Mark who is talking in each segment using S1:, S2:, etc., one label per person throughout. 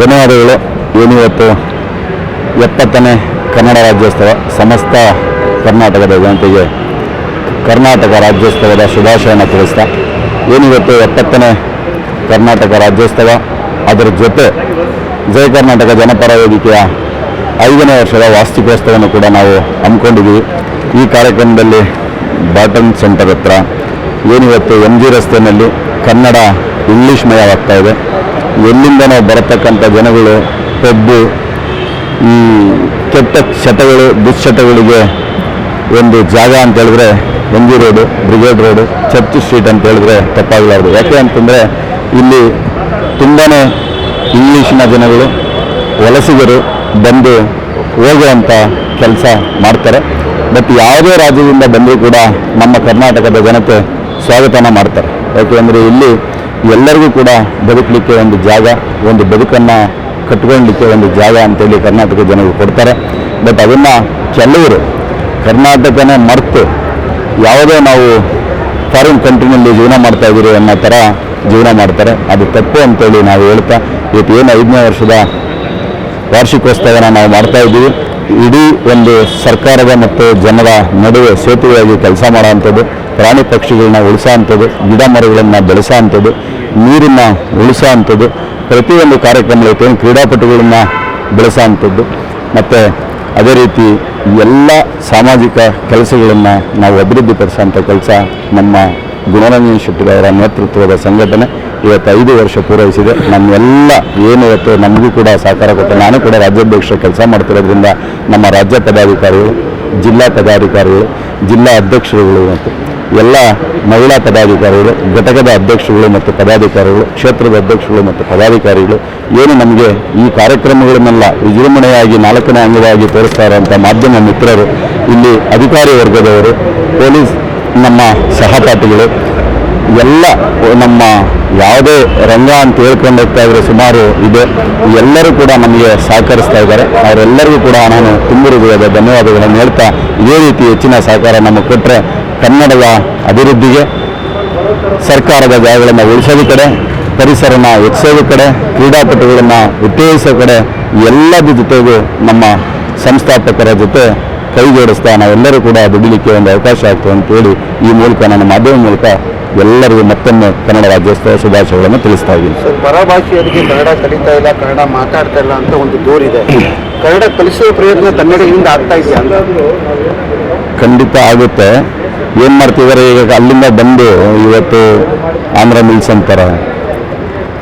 S1: ಧನ್ಯವಾದಗಳು. ಏನಿವತ್ತು ಎಪ್ಪತ್ತನೇ ಕನ್ನಡ ರಾಜ್ಯೋತ್ಸವ, ಸಮಸ್ತ ಕರ್ನಾಟಕದ ಜನತೆಗೆ ಕರ್ನಾಟಕ ರಾಜ್ಯೋತ್ಸವದ ಶುಭಾಶಯನ ತಿಳಿಸ್ತಾ ಏನಿವತ್ತು ಎಪ್ಪತ್ತನೇ ಕರ್ನಾಟಕ ರಾಜ್ಯೋತ್ಸವ, ಅದರ ಜೊತೆ ಜಯ ಕರ್ನಾಟಕ ಜನಪರ ವೇದಿಕೆಯ ಐದನೇ ವರ್ಷದ ವಾಸ್ತಿಕೋತ್ಸವವನ್ನು ಕೂಡ ನಾವು ಹಮ್ಮಿಕೊಂಡಿದ್ದೀವಿ. ಈ ಕಾರ್ಯಕ್ರಮದಲ್ಲಿ ಬಾಟನ್ ಸೆಂಟರ್ ಹತ್ರ ಏನಿವತ್ತು ಎಂ ಜಿ ರಸ್ತೆಯಲ್ಲಿ ಕನ್ನಡ ಇಂಗ್ಲೀಷ್ ಮಯವಾಗ್ತಾ ಇದೆ. ನಾವು ಬರತಕ್ಕಂಥ ಜನಗಳು ಪಬ್ಬು ಈ ಕೆಟ್ಟ ಚಟಗಳು ದುಶ್ಚಟಗಳಿಗೆ ಒಂದು ಜಾಗ ಅಂತ ಹೇಳಿದ್ರೆ road, Brigade road, Church Street ಅಂತ ಹೇಳಿದ್ರೆ ತಪ್ಪಾಗಲಾರ್ದು. ಯಾಕೆ ಅಂತಂದರೆ ಇಲ್ಲಿ ತುಂಬಾ ಇಂಗ್ಲೀಷಿನ ಜನಗಳು, ವಲಸಿಗರು ಬಂದು ಹೋಗುವಂಥ ಕೆಲಸ ಮಾಡ್ತಾರೆ. ಬಟ್ ಯಾವುದೇ ರಾಜ್ಯದಿಂದ ಬಂದರೂ ಕೂಡ ನಮ್ಮ ಕರ್ನಾಟಕದ ಜನತೆ ಸ್ವಾಗತನ ಮಾಡ್ತಾರೆ. ಯಾಕೆಂದರೆ ಇಲ್ಲಿ ಎಲ್ಲರಿಗೂ ಕೂಡ ಬದುಕಲಿಕ್ಕೆ ಒಂದು ಜಾಗ, ಒಂದು ಬದುಕನ್ನು ಕಟ್ಕೊಳ್ಳಲಿಕ್ಕೆ ಒಂದು ಜಾಗ ಅಂತೇಳಿ ಕರ್ನಾಟಕ ಜನರು ಕೊಡ್ತಾರೆ. ಬಟ್ ಅದನ್ನು ಕೆಲವರು ಕರ್ನಾಟಕನೇ ಮರೆತು ಯಾವುದೇ ನಾವು ಫಾರಿನ್ ಕಂಟ್ರಿನಲ್ಲಿ ಜೀವನ ಮಾಡ್ತಾ ಇದ್ದೀರಿ ಅನ್ನೋ ಥರ ಜೀವನ ಮಾಡ್ತಾರೆ. ಅದು ತಪ್ಪು ಅಂತೇಳಿ ನಾವು ಹೇಳ್ತಾ, ಇವತ್ತು ಏನು ಐದನೇ ವರ್ಷದ ವಾರ್ಷಿಕೋತ್ಸವನ ನಾವು ಮಾಡ್ತಾ ಇದ್ದೀವಿ. ಇಡೀ ಒಂದು ಸರ್ಕಾರದ ಮತ್ತು ಜನರ ನಡುವೆ ಸೇತುವೆಯಾಗಿ ಕೆಲಸ ಮಾಡೋವಂಥದ್ದು. ಪ್ರಾಣಿ ಪಕ್ಷಿಗಳನ್ನ ಉಳಿಸೋ ಅಂಥದ್ದು ಗಿಡ ಮರಗಳನ್ನು ಬೆಳೆಸೋ ಅಂಥದ್ದು ನೀರನ್ನು ಉಳಿಸೋ ಅಂಥದ್ದು ಪ್ರತಿಯೊಂದು ಕಾರ್ಯಕ್ರಮಗಳು ಏನು ಕ್ರೀಡಾಪಟುಗಳನ್ನ ಬೆಳೆಸೋ ಅಂಥದ್ದು ಮತ್ತು ಅದೇ ರೀತಿ ಎಲ್ಲ ಸಾಮಾಜಿಕ ಕೆಲಸಗಳನ್ನು ನಾವು ಅಭಿವೃದ್ಧಿಪಡಿಸೋಂಥ ಕೆಲಸ ನಮ್ಮ ಗುಣರಂಜನ್ ಶೆಟ್ಟಿರವರ ನೇತೃತ್ವದ ಸಂಘಟನೆ ಇವತ್ತು ಐದು ವರ್ಷ ಪೂರೈಸಿದೆ. ನಮ್ಮೆಲ್ಲ ಏನು ಇವತ್ತು ನಮಗೂ ಕೂಡ ಸಹಕಾರ ಕೊಟ್ಟು ನಾನು ಕೂಡ ರಾಜ್ಯಾಧ್ಯಕ್ಷರ ಕೆಲಸ ಮಾಡ್ತಿರೋದ್ರಿಂದ ನಮ್ಮ ರಾಜ್ಯ ಪದಾಧಿಕಾರಿಗಳು, ಜಿಲ್ಲಾ ಪದಾಧಿಕಾರಿಗಳು, ಜಿಲ್ಲಾ ಅಧ್ಯಕ್ಷರುಗಳು ಮತ್ತು ಎಲ್ಲ ಮಹಿಳಾ ಪದಾಧಿಕಾರಿಗಳು, ಘಟಕದ ಅಧ್ಯಕ್ಷರುಗಳು ಮತ್ತು ಪದಾಧಿಕಾರಿಗಳು, ಕ್ಷೇತ್ರದ ಅಧ್ಯಕ್ಷರುಗಳು ಮತ್ತು ಪದಾಧಿಕಾರಿಗಳು ಏನು ನಮಗೆ ಈ ಕಾರ್ಯಕ್ರಮಗಳನ್ನೆಲ್ಲ ವಿಜೃಂಭಣೆಯಾಗಿ ನಾಲ್ಕನೇ ಅಂಗವಾಗಿ ತೋರಿಸ್ತಾ ಮಾಧ್ಯಮ ಮಿತ್ರರು, ಇಲ್ಲಿ ಅಧಿಕಾರಿ ವರ್ಗದವರು, ಪೊಲೀಸ್ ನಮ್ಮ ಸಹಪಾಠಿಗಳು, ಎಲ್ಲ ನಮ್ಮ ಯಾವುದೇ ರಂಗ ಅಂತ ಹೇಳ್ಕೊಂಡು ಹೋಗ್ತಾ ಇದ್ರೆ ಸುಮಾರು ಇದೆ. ಎಲ್ಲರೂ ಕೂಡ ನಮಗೆ ಸಹಕರಿಸ್ತಾ ಇದ್ದಾರೆ. ಅವರೆಲ್ಲರಿಗೂ ಕೂಡ ನಾನು ತುಂಬ ಹೃದಯದ ಧನ್ಯವಾದಗಳನ್ನು ಹೇಳ್ತಾ ಇದೇ ರೀತಿ ಹೆಚ್ಚಿನ ಸಹಕಾರ ನಮಗೆ ಕೊಟ್ಟರೆ ಕನ್ನಡದ ಅಭಿವೃದ್ಧಿಗೆ ಸರ್ಕಾರದ ಜಾಗಗಳನ್ನು ಉಳಿಸೋದು ಕಡೆ ಪರಿಸರನ ಹೆಚ್ಚಿಸೋದು ಕಡೆ ಕ್ರೀಡಾಪಟುಗಳನ್ನು ಉತ್ತೇಜಿಸೋ ಕಡೆ ಎಲ್ಲದ ಜೊತೆಗೂ ನಮ್ಮ ಸಂಸ್ಥಾಪಕರ ಜೊತೆ ಕೈ ಜೋಡಿಸ್ತಾ ನಾವೆಲ್ಲರೂ ಕೂಡ ದುಡಿಲಿಕ್ಕೆ ಒಂದು ಅವಕಾಶ ಆಗ್ತದೆ ಅಂತೇಳಿ ಈ ಮೂಲಕ ನನ್ನ ಮಾಧ್ಯಮ ಮೂಲಕ ಎಲ್ಲರಿಗೂ ಮತ್ತೊಮ್ಮೆ ಕನ್ನಡ ರಾಜ್ಯೋತ್ಸವ ಶುಭಾಶಯಗಳನ್ನು ತಿಳಿಸ್ತಾ ಇದ್ದೀನಿ.
S2: ಸರ್ ಪರಭಾಷೆಯವರಿಗೆ ಕನ್ನಡ ಕಲಿತಾ ಇಲ್ಲ ಕನ್ನಡ ಮಾತಾಡ್ತಾ ಇಲ್ಲ ಅಂತ ಒಂದು ದೂರಿದೆ ಕನ್ನಡ ಕಲಿಸುವ ಪ್ರಯತ್ನ ಹಿಂದೆ ಆಗ್ತಾ ಇದೆಯಾ?
S1: ಖಂಡಿತ ಆಗುತ್ತೆ. ಏನು ಮಾಡ್ತಿದ್ದಾರೆ ಈಗ ಅಲ್ಲಿಂದ ಬಂದು ಇವತ್ತು ಆಂಧ್ರ ಮಿಲ್ಸ್ ಅಂತಾರೆ.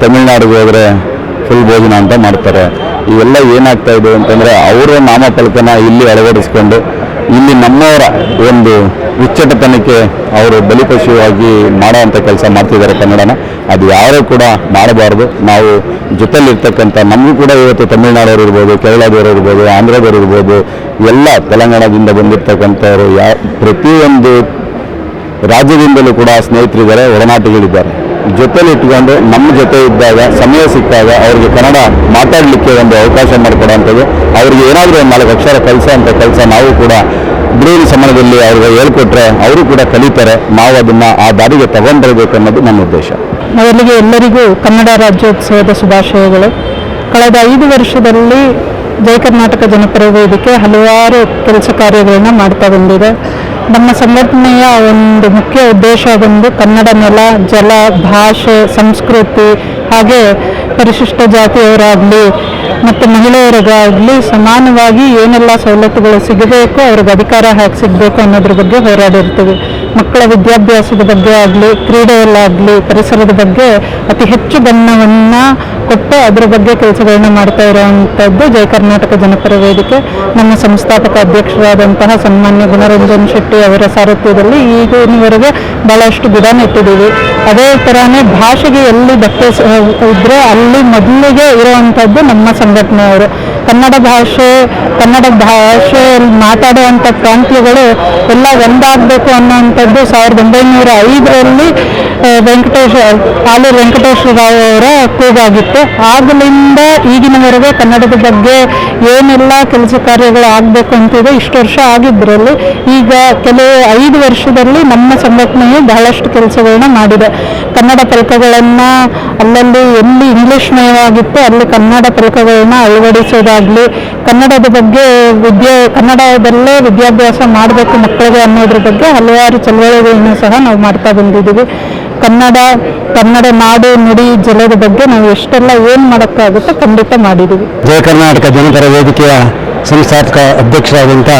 S1: ತಮಿಳ್ನಾಡಿಗೆ ಹೋದರೆ ಫುಲ್ ಭೋಜನ ಅಂತ ಮಾಡ್ತಾರೆ. ಇವೆಲ್ಲ ಏನಾಗ್ತಾ ಇದೆ ಅಂತಂದರೆ ಅವರ ನಾಮಫಲಕನ ಇಲ್ಲಿ ಅಳವಡಿಸ್ಕೊಂಡು ಇಲ್ಲಿ ನಮ್ಮವರ ಒಂದು ಉಚ್ಚಟತನಕ್ಕೆ ಅವರು ಬಲಿಪಶುವಾಗಿ ಮಾಡುವಂಥ ಕೆಲಸ ಮಾಡ್ತಿದ್ದಾರೆ ಕನ್ನಡನ. ಅದು ಯಾರೂ ಕೂಡ ಮಾಡಬಾರ್ದು. ನಾವು ಜೊತೆಲಿರ್ತಕ್ಕಂಥ ನಮಗೂ ಕೂಡ ಇವತ್ತು ತಮಿಳುನಾಡವರು ಇರ್ಬೋದು, ಕೇರಳದವರು ಇರ್ಬೋದು, ಆಂಧ್ರದವರು ಇರ್ಬೋದು, ಎಲ್ಲ ತೆಲಂಗಾಣದಿಂದ ಬಂದಿರತಕ್ಕಂಥವರು ಯಾ, ಪ್ರತಿಯೊಂದು ರಾಜ್ಯದಿಂದಲೂ ಕೂಡ ಸ್ನೇಹಿತರಿದ್ದಾರೆ, ಒಡನಾಟಿಗಳಿದ್ದಾರೆ. ಜೊತೆಲಿ ಇಟ್ಕೊಂಡು ನಮ್ಮ ಜೊತೆ ಇದ್ದಾಗ, ಸಮಯ ಸಿಕ್ಕಾಗ ಅವ್ರಿಗೆ ಕನ್ನಡ ಮಾತಾಡಲಿಕ್ಕೆ ಒಂದು ಅವಕಾಶ ಮಾಡಿಕೊಡೋಂಥದ್ದು ಅವ್ರಿಗೆ ಏನಾದರೂ ಒಂದು ನಾಲ್ಕು ಅಕ್ಷರ ಕೆಲಸ ಅಂತ ಕೆಲಸ ನಾವು ಕೂಡ ಬಿಡುವಿನ ಸಮಯದಲ್ಲಿ ಅವ್ರಿಗೆ ಹೇಳ್ಕೊಟ್ರೆ ಅವರು ಕೂಡ ಕಲಿತಾರೆ. ನಾವು ಅದನ್ನು ಆ ದಾರಿಗೆ ತಗೊಂಡಿರಬೇಕು ಅನ್ನೋದು ನನ್ನ ಉದ್ದೇಶ.
S3: ಮೊದಲಿಗೆ ಎಲ್ಲರಿಗೂ ಕನ್ನಡ ರಾಜ್ಯೋತ್ಸವದ ಶುಭಾಶಯಗಳು. ಕಳೆದ ಐದು ವರ್ಷದಲ್ಲಿ ಜಯ ಕರ್ನಾಟಕ ಜನಪರ ವೇದಿಕೆ ಹಲವಾರು ಕೆಲಸ ಕಾರ್ಯಗಳನ್ನು ಮಾಡ್ತಾ ಬಂದಿದೆ. ನಮ್ಮ ಸಂಘಟನೆಯ ಒಂದು ಮುಖ್ಯ ಉದ್ದೇಶ ಬಂದು ಕನ್ನಡ ನೆಲ, ಜಲ, ಭಾಷೆ, ಸಂಸ್ಕೃತಿ ಹಾಗೆ ಪರಿಶಿಷ್ಟ ಜಾತಿಯವರಾಗಲಿ ಮತ್ತು ಮಹಿಳೆಯರಿಗಾಗಲಿ ಸಮಾನವಾಗಿ ಏನೆಲ್ಲ ಸವಲತ್ತುಗಳು ಸಿಗಬೇಕು, ಅವ್ರಿಗೆ ಅಧಿಕಾರ ಹೇಗೆ ಸಿಗಬೇಕು ಅನ್ನೋದ್ರ ಬಗ್ಗೆ ಹೋರಾಡಿರ್ತೀವಿ. ಮಕ್ಕಳ ವಿದ್ಯಾಭ್ಯಾಸದ ಬಗ್ಗೆ ಆಗಲಿ, ಕ್ರೀಡೆಯಲ್ಲಾಗಲಿ, ಪರಿಸರದ ಬಗ್ಗೆ ಅತಿ ಹೆಚ್ಚು ಗಮನವನ್ನು ಕೊಟ್ಟು ಅದರ ಬಗ್ಗೆ ಕೆಲಸಗಳನ್ನ ಮಾಡ್ತಾ ಇರುವಂಥದ್ದು ಜಯ ಕರ್ನಾಟಕ ಜನಪರ ವೇದಿಕೆ. ನಮ್ಮ ಸಂಸ್ಥಾಪಕ ಅಧ್ಯಕ್ಷರಾದಂತಹ ಸನ್ಮಾನ್ಯ ಗುಣರಂಜನ್ ಶೆಟ್ಟಿ ಅವರ ಸಾರಥ್ಯದಲ್ಲಿ ಈಗಿನವರೆಗೆ ಬಹಳಷ್ಟು ಗಿಡ ನೆಟ್ಟಿದ್ದೀವಿ ಅದೇ ಥರನೇ ಭಾಷೆಗೆ ಎಲ್ಲಿ ಧಕ್ಕೆ ಇದ್ದರೆ ಅಲ್ಲಿ ಮೊದಲಿಗೆ ಇರುವಂಥದ್ದು ನಮ್ಮ ಸಂಘಟನೆಯವರು. ಕನ್ನಡ ಭಾಷೆ, ಕನ್ನಡ ಭಾಷೆಯಲ್ಲಿ ಮಾತಾಡುವಂಥ ಪ್ರಾಂತ್ಯಗಳು ಎಲ್ಲ ಒಂದಾಗಬೇಕು ಅನ್ನುವಂಥದ್ದು ಸಾವಿರದ ಒಂಬೈನೂರ ಐದರಲ್ಲಿ ವೆಂಕಟೇಶ್, ಆಲೂರು ವೆಂಕಟೇಶ್ವರ ರಾವ್ ಅವರ ಕೂಗಾಗಿತ್ತು ಆಗಲಿಂದ ಈಗಿನವರೆಗೆ ಕನ್ನಡದ ಬಗ್ಗೆ ಏನೆಲ್ಲ ಕೆಲಸ ಕಾರ್ಯಗಳು ಆಗಬೇಕು ಅಂತಿದೆ, ಇಷ್ಟು ವರ್ಷ ಆಗಿದ್ದರಲ್ಲಿ ಈಗ ಕೆಲವು ಐದು ವರ್ಷದಲ್ಲಿ ನಮ್ಮ ಸಂಘಟನೆಯು ಬಹಳಷ್ಟು ಕೆಲಸಗಳನ್ನ ಮಾಡಿದೆ. ಕನ್ನಡ ಫಲಕಗಳನ್ನು ಅಲ್ಲಲ್ಲಿ ಎಲ್ಲಿ ಇಂಗ್ಲಿಷ್ ಮಯವಾಗಿತ್ತು, ಅಲ್ಲಿ ಕನ್ನಡ ಫಲಕಗಳನ್ನ ಅಳವಡಿಸೋದಾಗಲಿ, ಕನ್ನಡದ ಬಗ್ಗೆ ವಿದ್ಯೆ, ಕನ್ನಡದಲ್ಲೇ ವಿದ್ಯಾಭ್ಯಾಸ ಮಾಡಬೇಕು ಮಕ್ಕಳಿಗೆ ಅನ್ನೋದ್ರ ಬಗ್ಗೆ ಹಲವಾರು ಚಳವಳಿಗಳನ್ನ ಸಹ ನಾವು ಮಾಡ್ತಾ ಬಂದಿದ್ದೀವಿ. ಕನ್ನಡ ಕನ್ನಡ ನಾಡು, ನುಡಿ, ಜಲದ ಬಗ್ಗೆ ನಾವು ಎಷ್ಟೆಲ್ಲ ಏನು ಮಾಡೋಕ್ಕಾಗುತ್ತೋ ಖಂಡಿತ ಮಾಡಿದ್ದೀವಿ.
S4: ಜಯ ಕರ್ನಾಟಕ ಜನಪರ ವೇದಿಕೆಯ ಸಂಸ್ಥಾಪಕ ಅಧ್ಯಕ್ಷರಾದಂಥ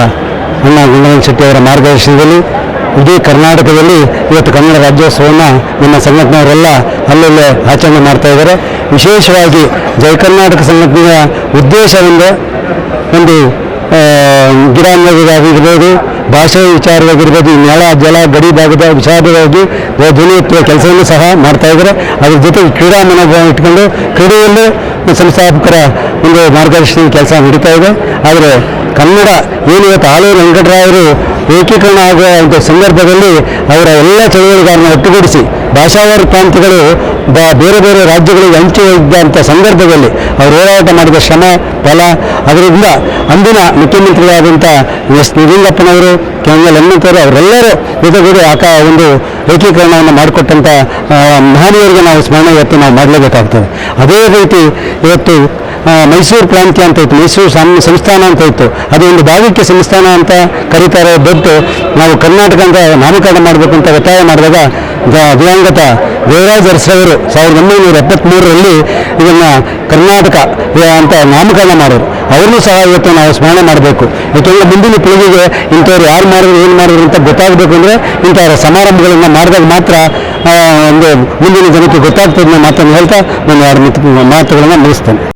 S4: ಅಣ್ಣ ಗುಂಡವನ್ ಶೆಟ್ಟಿ ಅವರ ಮಾರ್ಗದರ್ಶನದಲ್ಲಿ ಇಡೀ ಕರ್ನಾಟಕದಲ್ಲಿ ಇವತ್ತು ಕನ್ನಡ ರಾಜ್ಯೋತ್ಸವವನ್ನು ನಮ್ಮ ಸಂಘಟನೆಯವರೆಲ್ಲ ಅಲ್ಲಲ್ಲೇ ಆಚರಣೆ ಮಾಡ್ತಾ ಇದ್ದಾರೆ. ವಿಶೇಷವಾಗಿ ಜೈ ಕರ್ನಾಟಕ ಸಂಘಟನೆಯ ಉದ್ದೇಶವೆಂದು ಒಂದು ಗಿಡ ನೆಡೋದಾಗಿರ್ಬೋದು ಭಾಷೆ ವಿಚಾರವಾಗಿರ್ಬೋದು, ನೆಲ, ಜಲ, ಗಡಿ ಭಾಗದ ವಿಚಾರವಾಗಿ ಧ್ವನಿ ಎತ್ತುವ ಕೆಲಸವನ್ನು ಸಹ ಮಾಡ್ತಾ ಇದ್ದಾರೆ. ಅದ್ರ ಜೊತೆಗೆ ಕ್ರೀಡಾ ಮನೋಭಾವ ಇಟ್ಕೊಂಡು ಕ್ರೀಡೆಯಲ್ಲೂ ಸಂಸ್ಥಾಪಕರ ಒಂದು ಮಾರ್ಗದರ್ಶನ ಕೆಲಸ ನಡೀತಾ ಇದೆ. ಆದರೆ ಕನ್ನಡ ಏನು ಇವತ್ತು ಆಲೂರು ವೆಂಕಟರಾಯರು ಏಕೀಕರಣ ಆಗುವ ಒಂದು ಸಂದರ್ಭದಲ್ಲಿ ಅವರ ಎಲ್ಲ ಚಳುವಳಿಗಳನ್ನು ಒಟ್ಟುಗೂಡಿಸಿ ಭಾಷಾವಾರ ಪ್ರಾಂತ್ಯಗಳು ಬೇರೆ ಬೇರೆ ರಾಜ್ಯಗಳಿಗೆ ಹಂಚಿ ಇದ್ದಂಥ ಸಂದರ್ಭದಲ್ಲಿ ಅವರು ಹೋರಾಟ ಮಾಡಿದ ಶ್ರಮ ಫಲ ಅದರಿಂದ ಅಂದಿನ ಮುಖ್ಯಮಂತ್ರಿಗಳಾದಂಥ ಎಸ್ ನಿಜಲಿಂಗಪ್ಪನವರು ಕೆಂಗಲ್ ಹನುಮಂತವರು ಅವರೆಲ್ಲರೂ ಜೊತೆಗೂಡಿ ಆಕ ಒಂದು ಏಕೀಕರಣವನ್ನು ಮಾಡಿಕೊಟ್ಟಂಥ ಮಹನೀಯರಿಗೆ ನಾವು ಸ್ಮರಣೆ ಇವತ್ತು ನಾವು ಮಾಡಲೇಬೇಕಾಗ್ತದೆ. ಅದೇ ರೀತಿ ಇವತ್ತು ಮೈಸೂರು ಪ್ರಾಂತ್ಯ ಅಂತ ಇತ್ತು, ಮೈಸೂರು ಸಂಸ್ಥಾನ ಅಂತ ಇತ್ತು. ಅದು ಒಂದು ಭಾಗಕ್ಕೆ ಸಂಸ್ಥಾನ ಅಂತ ಕರೀತಾರೆ ಬಿಟ್ಟು ನಾವು ಕರ್ನಾಟಕ ಅಂತ ನಾಮಕರಣ ಮಾಡಬೇಕು ಅಂತ ಒತ್ತಾಯ ಮಾಡಿದಾಗ ದಿವಂಗತ ದೇವರಾಜ ಅರಸರವರು ಸಾವಿರದ ಒಂಬೈನೂರ ಎಪ್ಪತ್ತ್ಮೂರರಲ್ಲಿ ಇದನ್ನು ಕರ್ನಾಟಕ ಅಂತ ನಾಮಕರಣ ಮಾಡೋರು. ಅವ್ರನ್ನೂ ಸಹ ಇವತ್ತು ನಾವು ಸ್ಮರಣೆ ಮಾಡಬೇಕು. ಯಾಕೆಂದರೆ ಮುಂದಿನ ಪೀಳಿಗೆಗೆ ಇಂಥವ್ರು ಯಾರು ಮಾಡಿದ್ರು, ಏನು ಮಾಡಿದ್ರು ಅಂತ ಗೊತ್ತಾಗಬೇಕು ಅಂದರೆ ಇಂಥವರ ಸಮಾರಂಭಗಳನ್ನು ಮಾಡಿದಾಗ ಮಾತ್ರ ಒಂದು ಮುಂದಿನ ಜನಕ್ಕೆ ಗೊತ್ತಾಗ್ತದೆ ಮಾತನ್ನು ಹೇಳ್ತಾ ನಾನು ಎರಡು ಮಾತು- ಮಾತುಗಳನ್ನು ಮುಗಿಸ್ತೇನೆ.